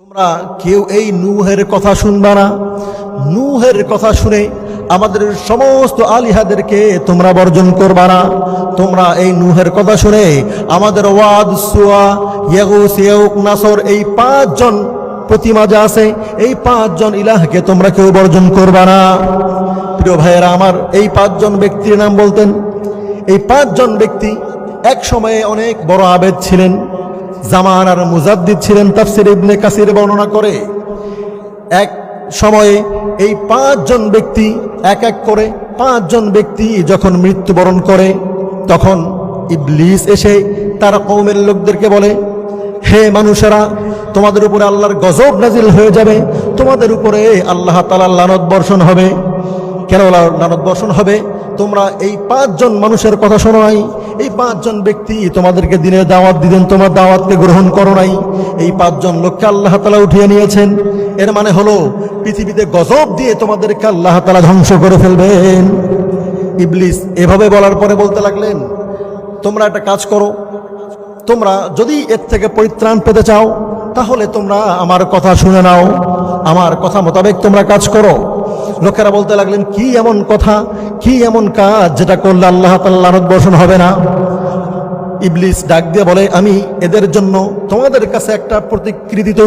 তোমরা কেউ এই নুহের কথা শুনবা না। নুহের কথা শুনে আমাদের সমস্ত আলিহাদেরকে তোমরা বর্জন করবা না। তোমরা এই নুহের কথা শুনে আমাদের ওয়াদ সুয়া ইয়াগুস ইয়াউক, নাসর এই পাঁচজন প্রতিমা যা আছে, এই পাঁচজন ইলাহকে তোমরা কেউ বর্জন করবা না। প্রিয় ভাইয়েরা, আমার এই পাঁচজন ব্যক্তির নাম বলতেন। এই পাঁচজন ব্যক্তি এক সময়ে অনেক বড় আবেদ ছিলেন। জামান আর মুজাদ্দিদ ছিলেন তাফসির ইবনে কাসির বর্ণনা করে। এক সময়ে এই পাঁচজন ব্যক্তি এক এক করে পাঁচজন ব্যক্তি যখন মৃত্যুবরণ করে, তখন ইবলিস এসে তার কৌমের লোকদেরকে বলে, হে মানুষেরা, তোমাদের উপরে আল্লাহর গজব নাজিল হয়ে যাবে, তোমাদের উপরে আল্লাহ তালার লানত বর্ষণ হবে। কেন লানত বর্ষণ হবে? তোমরা এই পাঁচজন মানুষের কথা শোনো নাই। এই পাঁচজন ব্যক্তি তোমাদেরকে দিনের দাওয়াত দিলেন তোমার দাওয়াতকে গ্রহণ করো নাই। এই পাঁচজন লোককে আল্লাহ তালা উঠিয়ে নিয়েছেন। এর মানে হলো, পৃথিবীতে গজব দিয়ে তোমাদেরকে আল্লাহ তালা ধ্বংস করে ফেলবেন। ইবলিস এভাবে বলার পরে বলতে লাগলেন, তোমরা একটা কাজ করো, তোমরা যদি এর থেকে পরিত্রাণ পেতে চাও, তাহলে তোমরা আমার কথা শুনে নাও। আমার কথা মোতাবেক তোমরা কাজ করো। লোকেরা বলতে লাগলেন, কি এমন কথা? কি এমন কাজ যেটা করলে আল্লাহ তাল্লাহ বর্ষণ হবে না? ইবলিস ডাক দিয়ে বলে, আমি এদের জন্য তোমাদের কাছে একটা প্রতিকৃতি তৈরি